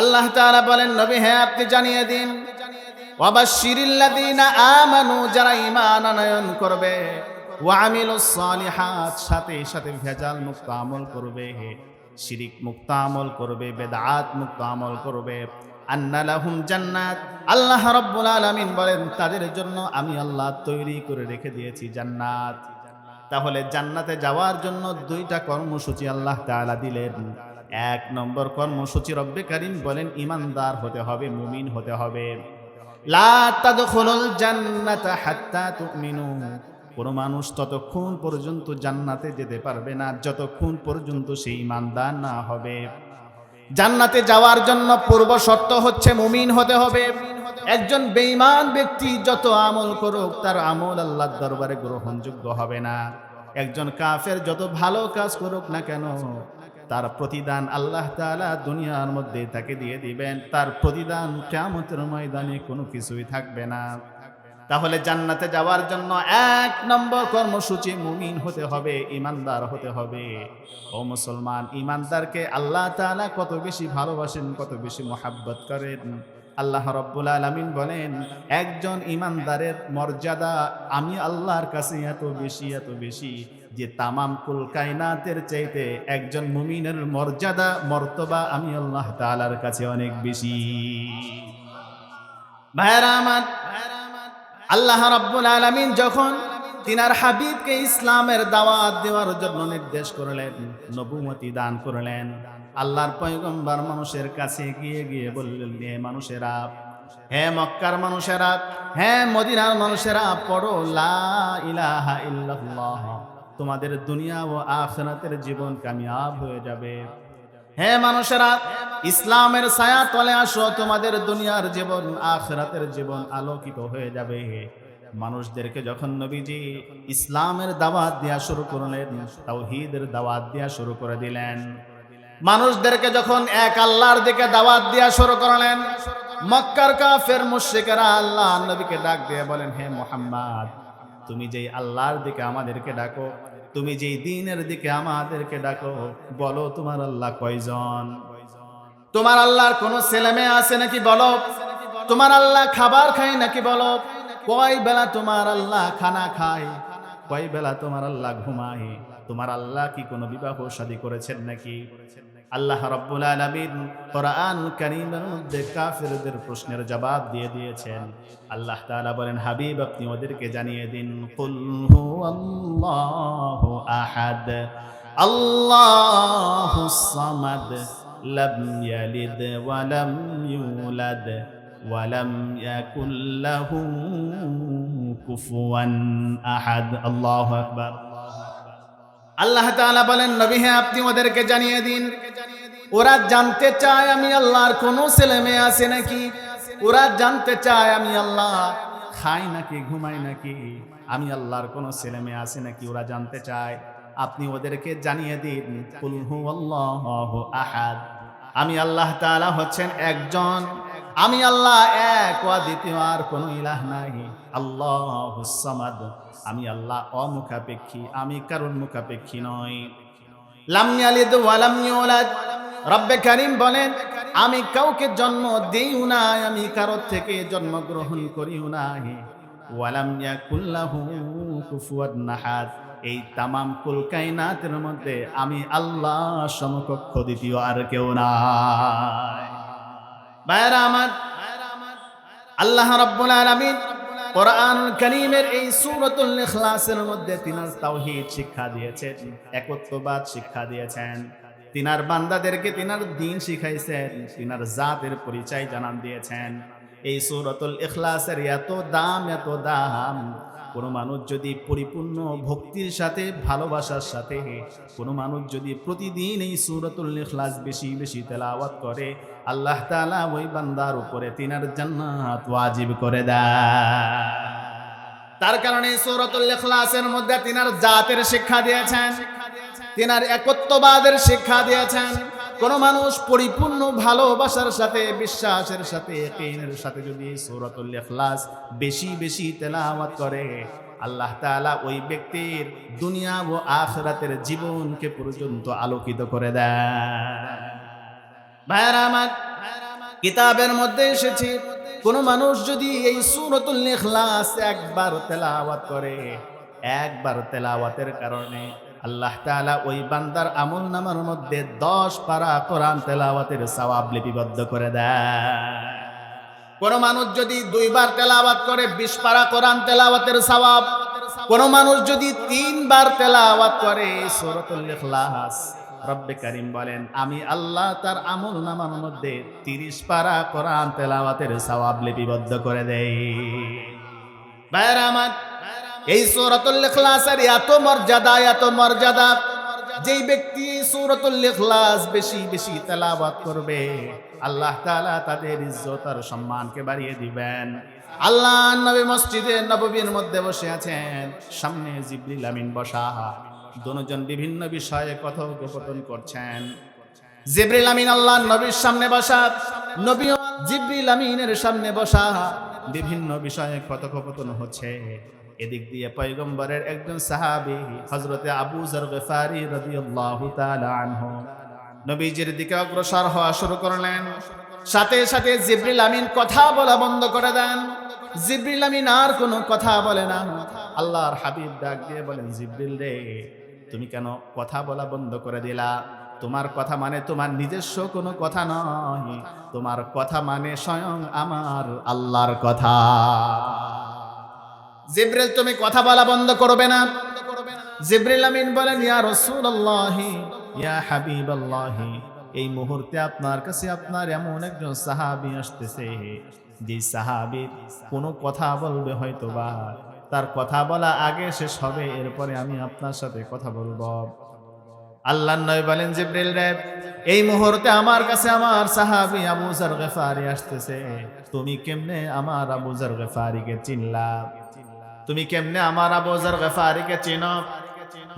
আল্লাহ তাআলা বলেন, নবী হ্যাঁ আপনি জানিয়ে দিন। ওয়াবাশশিরিল্লাযীনা আমানু, যারা ঈমান আনয়ন করবে, ওয়া আমিলুস সালিহাত, সাথে সাথে ভেজাল মুক্ত আমল করবে, শিরিক মুক্ত আমল করবে, বেদাত মুক্ত আমল করবে। আন্না লাহুম জান্নাত। আল্লাহ রাব্বুল আলামিন বলেন, তাদের জন্য আমি আল্লাহ তৈরি করে রেখে দিয়েছি জান্নাত। তাহলে জান্নাতে যাওয়ার জন্য দুইটা কর্মসূচি আল্লাহ তাআলা দিলেন। এক নম্বর কর্মসূচি রব্বে কারিম বলেন, ইমানদার হতে হবে, মুমিন হতে হবে। কোনো মানুষ ততক্ষণ পর্যন্ত জান্নাতে যেতে পারবে না, যতক্ষণ পর্যন্ত সে ইমানদার না হবে। জান্নাতে যাওয়ার জন্য পূর্ব শর্ত হচ্ছে মুমিন হতে হবে। একজন বেঈমান ব্যক্তি যত আমল করুক, তার আমল আল্লাহর দরবারে গ্রহণযোগ্য হবে না। একজন কাফের যত ভালো কাজ করুক না কেন তার প্রতিদান আল্লাহ তাআলা দুনিয়ার মধ্যে তাকে দিয়ে দিবেন। তার প্রতিদান কিয়ামতের ময়দানে কোনো কিছুই থাকবে না। তাহলে জান্নাতে যাওয়ার জন্য এক নম্বর কর্মসূচি মুমিন হতে হবে, ইমানদার হতে হবে। ও মুসলমান, ইমানদারকে আল্লাহ তাআলা কত বেশি ভালোবাসেন, কত বেশি মোহাব্বত করেন। আল্লাহ রব্বুল আলমিন বলেন, একজন ইমানদারের মর্যাদা আমি আল্লাহর কাছে এত বেশি এত বেশি। যে তামাম কুল কায়নাতের চাইতে একজন মুমিনের মর্যাদা, মর্তবা আমি আল্লাহ তাআলার কাছে অনেক বেশি। ভাইরা আমার, আল্লাহ রাব্বুল আলামিন যখন তিনার হাবিবকে ইসলামের দাওয়াত দেওয়ার জন্য নির্দেশ করলেন নবুমতি দান করলেন, আল্লাহর পয়গম্বর মানুষের কাছে গিয়ে গিয়ে বললেন হে মানুষেরা, হে মক্কার মানুষেরা, হে মদিনার মানুষেরা, পড়ো, লা ইলাহা ইল্লাল্লাহ। তোমাদের দুনিয়া ও আখিরাতের জীবন কামিয়াব হয়ে যাবে। হে মানুষেরা, ইসলামের ছায়া তলে আসো, তোমাদের দুনিয়ার জীবন, আখরাতের জীবন আলোকিত হয়ে যাবে। মানুষদেরকে যখন নবীজি ইসলামের দাওয়াত দেওয়া শুরু করলেন, তাওহীদের দাওয়াত দেওয়া শুরু করে দিলেন। মানুষদেরকে যখন এক আল্লাহর দিকে দাওয়াত দেওয়া শুরু করলেন, মক্কার কাফের মুশরিকেরা আল্লাহ নবীকে ডাক দিয়ে বলেন, হে মোহাম্মদ, তুমি যেই আল্লাহর দিকে আমাদেরকে ডাকো তুমি যেই দিনের দিকে আমাদেরকে ডাকো, বলো তোমার আল্লাহ কয়জন? তোমার আল্লাহর কোন ছেলে মেয়ে আছে নাকি বলো? তোমার আল্লাহ খাবার খাই নাকি বলো? কয় বেলা তোমার আল্লাহ খানা খায়? কয় বেলা তোমার আল্লাহ ঘুমায়? তোমার আল্লাহ কি কোনো বিবাহ শাদী করেছেন নাকি? আল্লাহ রাব্বুল আলামিন কোরআন মধ্যে কাফিরদের প্রশ্নের জবাব দিয়ে দিয়েছেন। আল্লাহ তাআলা বলেন, হাবিব, আপনি ওদেরকে জানিয়ে দিন, কুল আহাদ আল্লাহুস সামাদ, লাম ইয়ালিদ ওয়া লাম ইউলাদ ওয়া লাম ইয়াকুল লাহু কুফুয়ান আহাদ। আল্লাহু আকবার। আল্লাহ তাআলা বলেন, নবী হ্যাঁ আপনি ওদেরকে জানিয়ে দিন। ওরা জানতে চায় আমি আল্লাহর কোনো ছেলে মেয়ে আছে নাকি? ওরা জানতে চায় আমি আল্লাহ খাই নাকি, ঘুমাই নাকি? আমি আল্লাহর কোনো ছেলে মেয়ে আছে নাকি? ওরা জানতে চায়, আপনি ওদেরকে জানিয়ে দিন। আহাদ। আমি আল্লাহ তাআলা হচ্ছেন একজন আমি আল্লাহ এক ওয়া দ্বিতীয় আর কোনো ইলাহ নাই। আল্লাহুস সামাদ। আমি আল্লাহ অমুখাপেক্ষী, আমি কারণ মুখাপেক্ষী নই। লাম ইয়ালিদ ওয়া লাম ইউলাদ। রব্বে কারীম বলেন, আমি কাউকে জন্ম দেইও নাই, আমি কারোর থেকে জন্মগ্রহণ করিও নাই। ওয়ালাম ইয়াকুল্লাহু কুফুয়ান নাহাদ এই তামাম মধ্যে আমি আল্লাহ সমকক্ষ, দ্বিতীয় আর কেউ নাই। ভাইরা আমার, আল্লাহ রাব্বুল আলামিন কোরআন এই সূরাতুল ইখলাসের মধ্যে তিনার তাওহীদ শিক্ষা দিয়েছেন, একত্ববাদ শিক্ষা দিয়েছেন। তিনার বান্দাদেরকে তিনার দিন শিখাইছেন, তিনার জাতের পরিচয় জানান দিয়েছেন। এই সূরাতুল ইখলাসের এত দাম এত দাম, কোনো মানুষ যদি পরিপূর্ণ ভক্তির সাথে, ভালোবাসার সাথে, কোনো মানুষ যদি প্রতিদিন এই সূরাতুল ইখলাস বেশি বেশি তেলাওয়াত করে আল্লাহ তাআলা ওই বান্দার উপরে তিনার জান্নাত ওয়াজিব করে দেয়। তার কারণে সূরাতুল ইখলাসের মধ্যে তিনার জাতের শিক্ষা দিয়েছেন, তিনার একত্ববাদের শিক্ষা দিয়েছেন। কোন মানুষ পরিপূর্ণ ভালোবাসার সাথে, বিশ্বাসের সাথে, ইয়াকিনের সাথে যদি সূরাতুল ইখলাস বেশি বেশি তেলাওয়াত করে, আল্লাহ তাআলা ওই ব্যক্তির দুনিয়া ও আখিরাতের জীবনকে পর্যন্ত আলোকিত করে দেয়। ভাইয়ারা আমার কিতাবের মধ্যে এসেছে, কোন মানুষ যদি এই সুরতুল ইখলাস একবার তেলাওয়াত করে, একবার তেলাওয়াতের কারণে আল্লাহ তাআলা ওই বান্দার আমল নামার মধ্যে দশ পারা কোরআন তেলাওয়াতের সওয়াব লিপিবদ্ধ করে দেয়। কোন মানুষ যদি দুইবার তেলাওয়াত করে, বিশ পারা কোরআন তেলাওয়াতের সওয়াব। কোন মানুষ যদি তিনবার তেলাওয়াত করে সূরাতুল ইখলাস রব্বে কারিম বলেন, আমি আল্লাহ তার আমল নামার মধ্যে তিরিশ পারা কোরআন তেলাওয়াতের সওয়াব লিপিবদ্ধ করে দেই। ভাইয়েরা এই সূরাতুল এত মর্যাদা এত মর্যাদা, যেই ব্যক্তি সূরাতুল বেশি বেশি তেলাওয়াত করবে, আল্লাহ তাআলা তাদের ইজ্জত আর সম্মানকে বাড়িয়ে দিবেন। আল্লাহ নবী মসজিদে নববীর মধ্যে বসে আছেন, সামনে জিবরিল আমিন বসা। দুজন বিভিন্ন বিষয়ে কথোপকথন করছেন। জিবরিল আমিন আল্লাহ নবীর সামনে বসা নবী জিবরিল আমিনের সামনে বসা। বিভিন্ন বিষয়ে কথোপকথন হচ্ছে। এদিক দিয়ে পয়গম্বরের একজন সাহাবী, হযরতে আবু যর গফারি রাদিয়াল্লাহু তাআলা আনহু, নবীজির দিকে অগ্রসর হওয়া শুরু করলেন। সাথে সাথে জিবরিল আমিন কথা বলা বন্ধ করে দেন। জিবরিল আমিন আর কোনো কথা বলে না। আল্লাহর হাবিব ডাক দিয়ে বলেন, জিবরিল রে, তুমি কেন কথা বলা বন্ধ করে দিলা? তোমার কথা মানে তোমার নিজস্ব কোনো কথা নয়। তোমার কথা মানে স্বয়ং আমার আল্লাহর কথা। জিব্রিল, তুমি কথা বলা বন্ধ করবে না। জিব্রিল আমিন বলেন, ইয়া রাসূলুল্লাহি, ইয়া হাবিবাল্লাহি, এই মুহূর্তে আপনার কাছে আপনার এমন একজন সাহাবী আসতেছে। যে সাহাবীর কোনো কথা বলবে হয়তো বা তার কথা বলা আগে শেষ হবে, এরপরে আমি আপনার সাথে কথা বলব। আল্লাহ নয় বলেন, জিব্রিল রে, এই মুহূর্তে আমার কাছে আমার সাহাবি আবু জার গফারি আসতেছে। তুমি কেমনে আমার আবু জার গফারিকে চিনলা? তুমি কেমনে আমার আবু জার গফারিকে চিনো?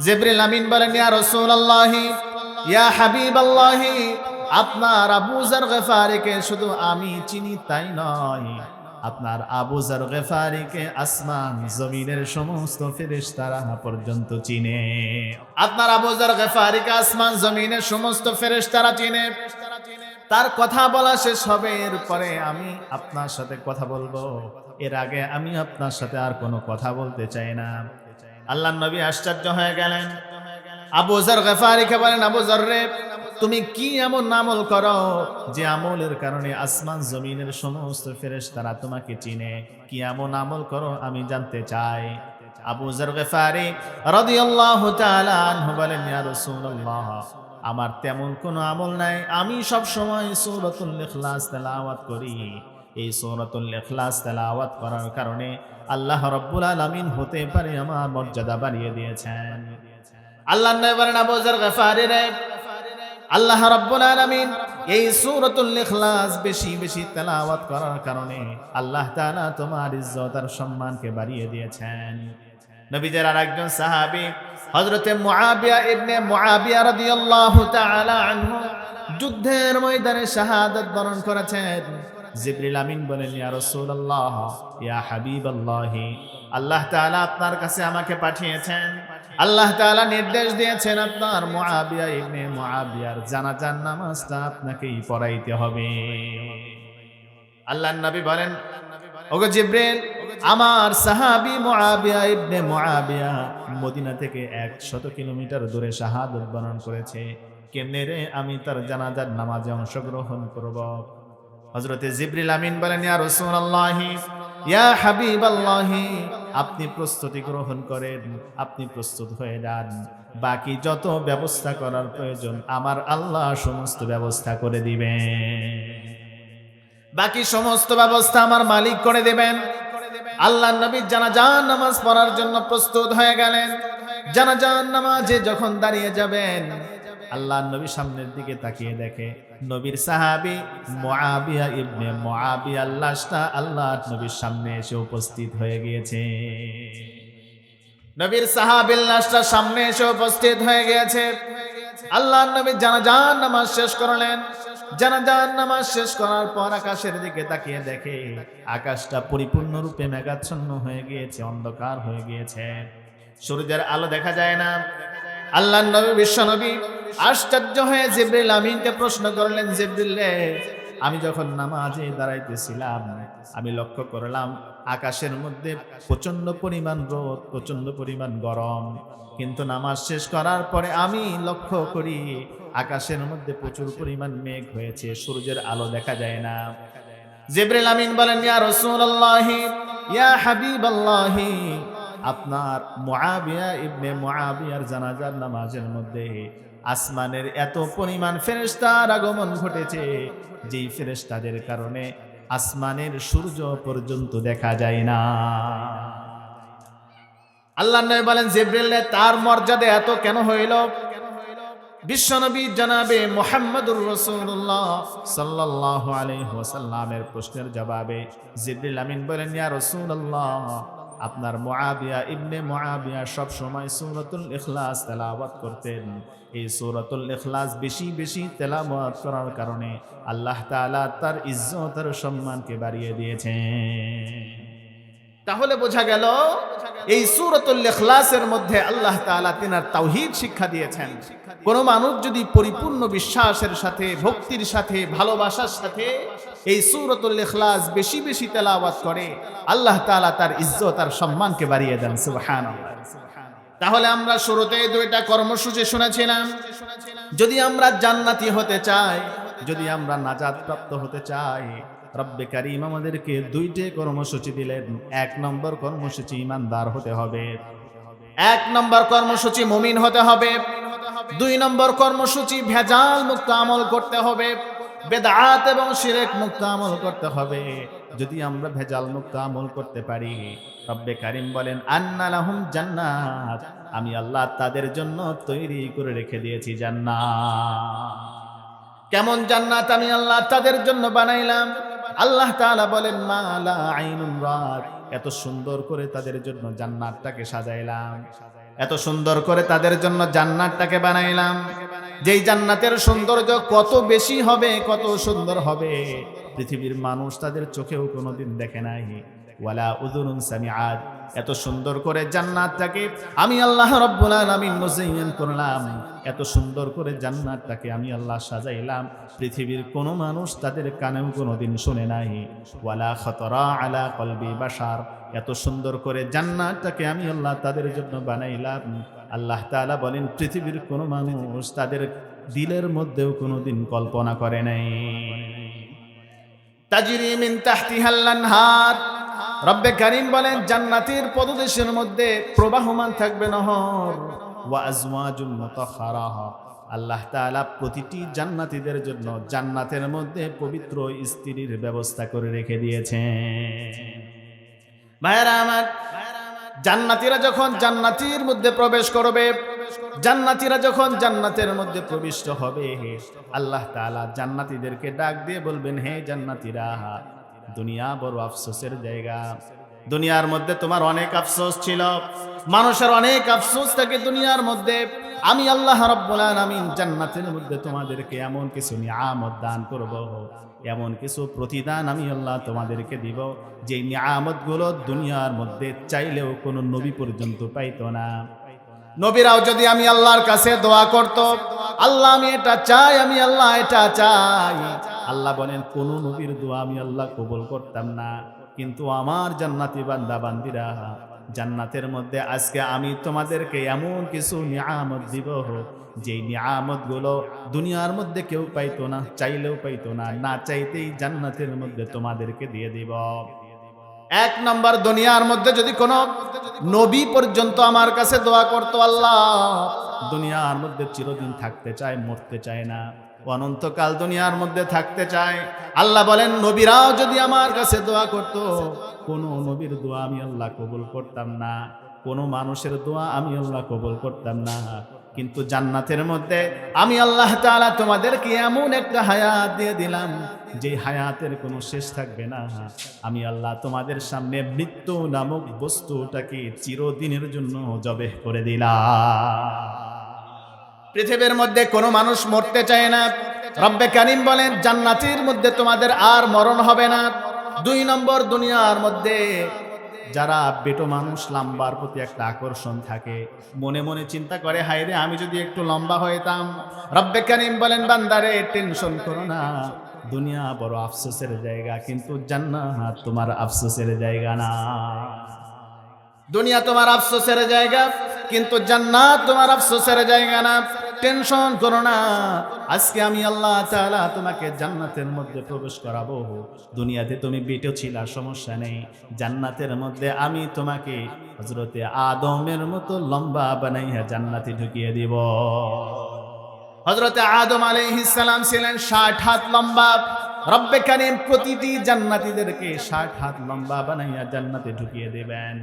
জিব্রিল আমিন বলেন, ইয়া রাসূলুল্লাহি, ইয়া হাবিবাল্লাহি, আপনার আবু জার গফারিকে শুধু আমি চিনি, তাই নয়। আপনার আবু জার গফারিকে আসমান জমিনের সমস্ত ফেরেশতারা পর্যন্ত চিনে। আপনার আবু জার গফারিকে আসমান জমিনের সমস্ত ফেরেশতারা চিনে। তার কথা বলা শেষ হবে, এরপরে আমি আপনার সাথে কথা বলব। এর আগে আমি আপনার সাথে আর কোনো কথা বলতে চাই না। আল্লাহ নবী আশ্চর্য হয়ে গেলেন। আবু জার গফারিকে বলেন, আবু জার রে তুমি কি এমন আমল করো যে আমলের কারণে আসমান জমিনের সমস্ত ফেরেশ তারা তোমাকে চিনে? কি এমন আমল করো আমি জানতে চাই। আবু জার তাআলা আনহু বলেন আমার তেমন কোনো আমল নাই। আমি সব সময় সূরাতুল ইখলাস তেলাওয়াত করি। এই সূরাতুল ইখলাস তেলাওয়াত করার কারণে আল্লাহ রাব্বুল আলামিন হতে পারে আমার মর্যাদা বাড়িয়ে দিয়েছেন। আল্লাহ নবী বলেন, আবু রে আল্লাহ রাব্বুল আলামিন এই সূরাতুল ইখলাস বেশি বেশি তেলাওয়াত করার কারণে আল্লাহ তাআলা তোমার ইজ্জত আর সম্মানকে বাড়িয়ে দিয়েছেন। নবীদের আরেকজন সাহাবী, হযরতে মুআবিয়া ইবনে মুআবিয়া রাদিয়াল্লাহু তাআলা আনহু যুদ্ধের ময়দানে শাহাদাত বরণ করেছেন। জিবরিল আমিন বলেন, ইয়া রাসূলুল্লাহ, ইয়া হাবিবাল্লাহ। আল্লাহ তাআলা আপনার কাছে আমাকে পাঠিয়েছেন। আল্লাহ তাআলা নির্দেশ দিয়েছেন আপনার মুআবিয়া ইবনে মুআবিয়ার জানাজার নামাজটা আপনাকেই পড়াইতে হবে। আল্লাহর নবী বলেন, ওগো জিব্রিল, আমার সাহাবী মুআবিয়া ইবনে মুআবিয়া মদিনা থেকে 100 কিলোমিটার দূরে শাহাদাত বরণ করেছে। কেমনে রে আমি তার জানাজার নামাজে অংশগ্রহণ করব? হযরতে জিবরিল আমিন বলেন, ইয়া রাসূলুল্লাহি ইয়া হাবিবাল্লাহি, আপনি প্রস্তুতি গ্রহণ করেন, আপনি প্রস্তুত হয়ে যান। বাকি যত ব্যবস্থা করার প্রয়োজন, আমার আল্লাহ সমস্ত ব্যবস্থা করে দিবেন। বাকি সমস্ত ব্যবস্থা আমার মালিক করে দেবেন। আল্লাহ নবী জানাজান নামাজ পড়ার জন্য প্রস্তুত হয়ে গেলেন। জানাজান নামাজে যখন দাঁড়িয়ে যাবেন আল্লাহ নবী সামনের দিকে তাকিয়ে দেখে। নবীর সাহাবি মুআবিয়া ইবনে মুআবিয়া লাশটা আল্লাহ নবীর সামনে এসে উপস্থিত হয়ে গিয়েছে। নবীর সাহাবির লাশটা সামনে এসে উপস্থিত হয়ে গিয়েছে। আল্লাহ নবী জানাজান নামাজ শেষ করলেন। জানাজান নামাজ শেষ করার পর আকাশের দিকে তাকিয়ে দেখে আকাশটা পরিপূর্ণরূপে মেঘাচ্ছন্ন হয়ে গিয়েছে, অন্ধকার হয়ে গিয়েছে। সূর্যের আলো দেখা যায় না। আল্লাহ নবী বিশ্বনবী আশ্চর্য হয়ে জিব্রিল আমিনকে প্রশ্ন করলেন, জিব্রিল আমি যখন নামাজে দাঁড়াইতেছিলাম, আমি লক্ষ্য করলাম আকাশের মধ্যে প্রচণ্ড পরিমাণ রোদ প্রচণ্ড পরিমাণ গরম। কিন্তু নামাজ শেষ করার পরে আমি লক্ষ্য করি আকাশের মধ্যে প্রচুর পরিমাণ মেঘ হয়েছে, সূর্যের আলো দেখা যায় না। জিবরিল আমিন বলেন, ইয়া রাসূলুল্লাহ, ইয়া হাবিবাল্লাহ আপনার মুআবিয়া ইবনে মুআবিয়ার জানাজার নামাজের মধ্যে আসমানের এত পরিমাণ ফেরেশতার আগমন ঘটেছে, যেই ফেরেশতাদের কারণে আসমানের সূর্য পর্যন্ত দেখা যায় না। আল্লাহ নবী বলেন জিব্রিল তার মর্যাদা এত কেন হইল? বিশ্বনবী জানাবে মোহাম্মদুর রসুল্লাহ সাল্লাহ আলহিহাসাল্লামের প্রশ্নের জবাবে জিব্রিল আমিন বলেন, ইয়া রসুল্লাহ আপনার মুআবিয়া ইবনে মুআবিয়া সব সময় সূরাতুল ইখলাস তেলাওয়াত করতেন। এই সূরাতুল ইখলাস বেশি বেশি তেলাওয়াত করার কারণে আল্লাহ তাআলা তার ইজ্জত আর সম্মানকে বাড়িয়ে দিয়েছেন। তাহলে বোঝা গেল, এই সূরাতুল মধ্যে আল্লাহ তাআলা তিনার তাওহীদ শিক্ষা দিয়েছেন। কোন মানুষ যদি পরিপূর্ণ বিশ্বাসের সাথে, ভক্তির সাথে, ভালোবাসার সাথে এই সূরাতুল ইখলাস বেশি বেশি তেলাওয়াত করে, আল্লাহ তাআলা তার ইজ্জত আর সম্মানকে বাড়িয়ে দেন, সুবহানাল্লাহ। তাহলে আমরা শুরুতে দুইটা কর্মসূচি শুনেছিলাম। যদি আমরা জান্নাতি হতে চাই, যদি আমরা নাজাদ প্রাপ্ত হতে চাই, রব্বে কারিম আমাদেরকে দুইটে কর্মসূচি দিলেন। এক নম্বর কর্মসূচি ইমানদার হতে হবে। এক নম্বর কর্মসূচি মুমিন হতে হবে। দুই নম্বর কর্মসূচি ভেজাল মুক্ত আমল করতে হবে। বেদাত এবং শিরেক মুক্ত আমল করতে হবে। যদি আমরা ভেজাল মুক্ত আমল করতে পারি, রব্বে কারিম বলেন, আন্না লাহুম জান্নাত। আমি আল্লাহ তাদের জন্য তৈরি করে রেখে দিয়েছি জান্নাত। কেমন জান্নাত আমি আল্লাহ তাদের জন্য বানাইলাম? আল্লাহ তাআলা বলেন মালা আইনুন রাত এত সুন্দর করে তাদের জন্য জান্নাতটাকে সাজাইলাম। এত সুন্দর করে তাদের জন্য জান্নাতটাকে বানাইলাম। যেই জান্নাতের সৌন্দর্য কত বেশি হবে, কত সুন্দর হবে। পৃথিবীর মানুষ তাদের চোখেও কোনোদিন দেখে নাই। ওয়ালা উদুনুন সামিআত। এত সুন্দর করে জান্নাতটাকে আমি আল্লাহ রব্বুল আলামিন মুজাইয়ান করলাম। এত সুন্দর করে জান্নাতটাকে আমি আল্লাহ সাজাইলাম। পৃথিবীর কোনো মানুষ তাদের কানেও কোনোদিন শুনে নাই। ওয়ালা খতরা আলা কলবি বাশার। এত সুন্দর করে জান্নাতটাকে আমি আল্লাহ তাদের জন্য বানাইলাম। আল্লাহ তাআলা বলেন, পৃথিবীর কোনো মানুষ তাদের দিলের মধ্যেও কোনোদিন কল্পনা করে নাই। তাজরি মিন তাহতিহাল আনহার। রব্বে কারিম বলেন, জান্নাতের পদদেশের মধ্যে প্রবাহমান থাকবে নহর। ওয়া আজওয়াজুল মুতাহহারাহা আল্লাহ তাআলা প্রতিটি জান্নাতীদের জন্য জান্নাতের মধ্যে পবিত্র স্ত্রীর ব্যবস্থা করে রেখে দিয়েছেন। ভাইরা আমার জান্নাতীরা যখন জান্নাতির মধ্যে প্রবেশ করবে, জান্নাতিরা যখন জান্নাতের মধ্যে প্রবিষ্ট হবে, আল্লাহ তাআলা জান্নাতীদেরকে ডাক দিয়ে বলবেন, হে জান্নাতিরা, দুনিয়া বড় আফসোসের জায়গা। দুনিয়ার মধ্যে তোমার অনেক আফসোস ছিল। মানুষের অনেক আফসোস থাকে দুনিয়ার মধ্যে। আমি আল্লাহ রব্বুল আলামিন জান্নাতের মধ্যে তোমাদেরকে এমন কিছু নিয়ামত দান করব, এমন কিছু প্রতিদান আমি আল্লাহ তোমাদেরকে দিব যে নিয়ামতগুলো দুনিয়ার মধ্যে চাইলেও কোনো নবী পর্যন্ত পাইতো না। নবীরাও যদি আমি আল্লাহর কাছে দোয়া করত, আল্লাহ আমি এটা চাই, আমি আল্লাহ এটা চাই। আল্লাহ বলেন, কোন নবীর দোয়া আমি আল্লাহ কবুল করতাম না। কিন্তু আমার জান্নাতি বান্দা বান্দিরা জান্নাতের মধ্যে আজকে আমি তোমাদেরকে এমন কিছু নিয়ামত দিব যে নিয়ামতগুলো দুনিয়ার মধ্যে কেউ পাইতো না, চাইলেও পাইতো না না চাইতেই জান্নাতের মধ্যে তোমাদেরকে দিয়ে দিব। এক নম্বর, দুনিয়ার মধ্যে যদি কোনো নবী পর্যন্ত আমার কাছে দোয়া করতো, আল্লাহ, দুনিয়ার মধ্যে চিরদিন থাকতে চায়, মরতে চায় না। অনন্তকাল দুনিয়ার মধ্যে থাকতে চায়। আল্লাহ বলেন, নবীরাও যদি আমার কাছে দোয়া করত, কোন নবীর দোয়া আমি আল্লাহ কবুল করতাম না। কোন মানুষের দোয়া আমি আল্লাহ কবুল করতাম না। কিন্তু জান্নাতের মধ্যে আমি আল্লাহ তাআলা তোমাদেরকে এমন একটা হায়াত দিয়ে দিলাম, যে হায়াতের কোনো শেষ থাকবে না। আমি আল্লাহ তোমাদের সামনে মৃত্যু নামক বস্তুটাকে চিরদিনের জন্য জবে করে দিলাম। পৃথিবীর মধ্যে কোনো মানুষ মরতে চায় না। রব্বে কারিম বলেন, জান্নাতির মধ্যে তোমাদের আর মরণ হবে না। দুই নম্বর দুনিয়ার মধ্যে যারা বেটো মানুষ, লম্বার প্রতি একটা আকর্ষণ থাকে। মনে মনে চিন্তা করে, হায় রে, আমি যদি একটু লম্বা হইতাম। রব্বে কারিম বলেন, বান্দারে, টেনশন করো না। দুনিয়া বড় আফসোসের জায়গা, কিন্তু জান্নাত তোমার আফসোসের জায়গা না। দুনিয়া তোমার আফসোসের জায়গা, কিন্তু জান্নাত তোমার আফসোসের জায়গা না। টেনশন করো না। আজকে আমি আল্লাহ তাআলা তোমাকে জান্নাতের মধ্যে প্রবেশ করাবো। দুনিয়াতে তুমি বেটেও ছিলা, সমস্যা নেই। জান্নাতের মধ্যে আমি তোমাকে হজরতে আদমের মতো লম্বা বানাইয়া জান্নাতে ঢুকিয়ে দিব। হজরতে আদম আলাইহিসসালাম ছিলেন ষাট হাত লম্বা। রব্বে কারিম প্রতিটি জান্নাতীদেরকে ষাট হাত লম্বা বানাইয়া জান্নাতে ঢুকিয়ে দেবেন।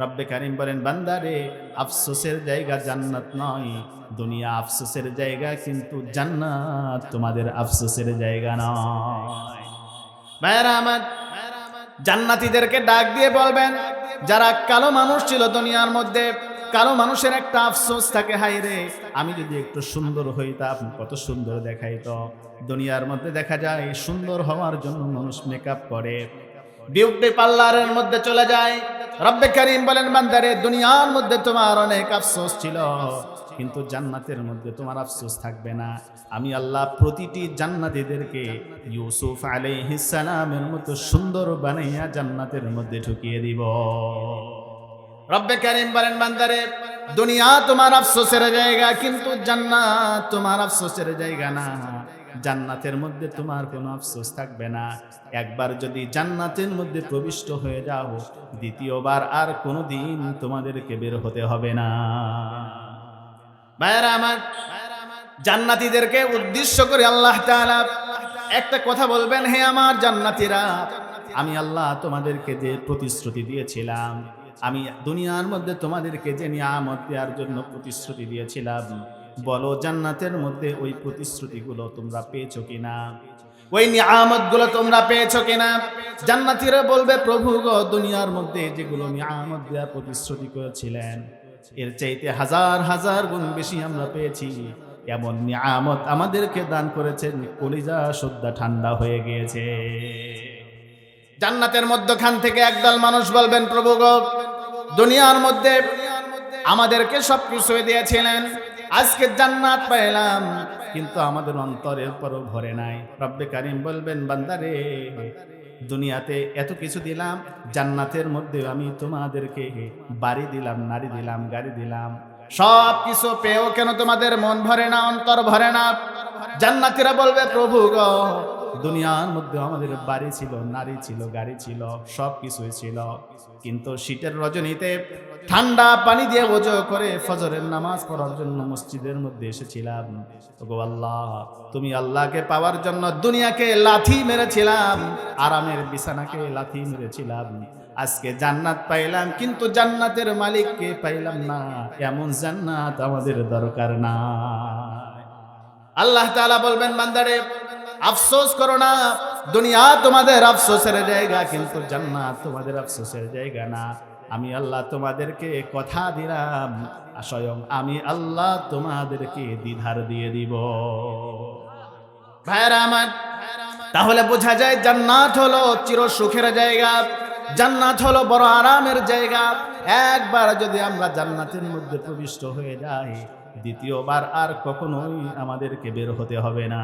রব্বে কারিম বলেন বান্দারে আফসোসের জায়গা জান্নাত নয়। দুনিয়া আফসোসের জায়গা, কিন্তু জান্নাত তোমাদের আফসোসের জায়গা নয়। আমার, জান্নাতীদেরকে ডাক দিয়ে বলবেন, যারা কালো মানুষ ছিল দুনিয়ার মধ্যে, কালো মানুষের একটা আফসোস থাকে হাই রে, আমি যদি একটু সুন্দর হইতাম, কত সুন্দর দেখাইতো। দুনিয়ার মধ্যে দেখা যায়, সুন্দর হওয়ার জন্য মানুষ মেকআপ করে। বিউটি পার্লারের মধ্যে চলে যায়। রব্বে করিম বলেন, বান্দারে, দুনিয়ার মধ্যে তোমার অনেক আফসোস ছিল, কিন্তু জান্নাতের মধ্যে তোমার আফসোস থাকবে না। আমি আল্লাহ প্রতিটি জান্নাতীদেরকে ইউসুফ সালামের মতো সুন্দর বানাইয়া জান্নাতের মধ্যে ঢুকিয়ে দিব। রব্বে করিম বলেন, বান্দারে, দুনিয়া তোমার আফসোসের জায়গা, কিন্তু জান্নাত তোমার আফসোসের জায়গা না। জান্নাতের মধ্যে তোমার কোনো আফসোস থাকবে না। একবার যদি জান্নাতের মধ্যে প্রবিষ্ট হয়ে যাও, দ্বিতীয়বার আর কোনো দিন তোমাদেরকে বের হতে হবে না। ভাইয়েরা আমার, জান্নাতীদেরকে উদ্দেশ্য করে আল্লাহ তাআলা একটা কথা বলবেন, হে আমার জান্নাতীরা, আমি আল্লাহ তোমাদেরকে যে প্রতিশ্রুতি দিয়েছিলাম, আমি দুনিয়ার মধ্যে তোমাদেরকে যে নিয়ামত দেওয়ার জন্য প্রতিশ্রুতি দিয়েছিলাম বলো, জান্নাতের মধ্যে ওই প্রতিশ্রুতিগুলো তোমরা পেয়েছ কিনা? ওই নিয়ামতগুলো তোমরা পেয়েছ কিনা? জান্নাতীরা বলবে, প্রভু গো, দুনিয়ার মধ্যে যেগুলো নিয়ামত দেওয়ার প্রতিশ্রুতি করেছিলেন, এর চাইতে হাজার হাজার গুণ বেশি আমরা পেয়েছি। এমন নিয়ামত আমাদেরকে দান করেছেন, কলিজা সদ্যা ঠান্ডা হয়ে গিয়েছে। জান্নাতের মধ্যখান থেকে একদল মানুষ বলবেন, প্রভু গো, দুনিয়ার মধ্যে আমাদেরকে সব কিছু দিয়েছিলেন আজকে জান্নাত পাইলাম, কিন্তু আমাদের অন্তরের পরও ভরে নাই। রব্বে কারিম বলবেন, বান্দারে, দুনিয়াতে এত কিছু দিলাম, জান্নাতের মধ্যে আমি তোমাদেরকে বাড়ি দিলাম, নারী দিলাম, গাড়ি দিলাম। সব কিছু পেয়েও কেন তোমাদের মন ভরে না, অন্তর ভরে না? জান্নাতিরা বলবে, প্রভু গো দুনিয়ার মধ্যে আমাদের বাড়ি ছিল, নারী ছিল, গাড়ি ছিল, সব কিছুই ছিল। কিন্তু শীতের রজনীতে ঠান্ডা পানি দিয়ে ওজো করে ফজরের নামাজ পড়ার জন্য মসজিদের মধ্যে এসেছিলাম। ওগো আল্লাহ, তুমি আল্লাহকে পাওয়ার জন্য দুনিয়াকে লাথি মেরেছিলাম, আরামের বিছানাকে লাথি মেরেছিলাম। আজকে জান্নাত পাইলাম, কিন্তু জান্নাতের মালিককে পাইলাম না। এমন জান্নাত আমাদের দরকার না আল্লাহ তাআলা বলবেন, বান্দারে আফসোস করো না, দুনিয়া তোমাদের আফসোসের জায়গা, কিন্তু জান্নাত তোমাদের আফসোসের জায়গা না। আমি আল্লাহ তোমাদেরকে কথা দিলাম স্বয়ং আমি আল্লাহ তোমাদেরকে দ্বিধার দিয়ে দিব। ভাইরা আমার, তাহলে বোঝা যায় জান্নাত হলো চির সুখের জায়গা, জান্নাত হলো বড় আরামের জায়গা। একবার যদি আমরা জান্নাতের মধ্যে প্রবিষ্ট হয়ে যাই, দ্বিতীয়বার আর কখনোই আমাদেরকে বের হতে হবে না।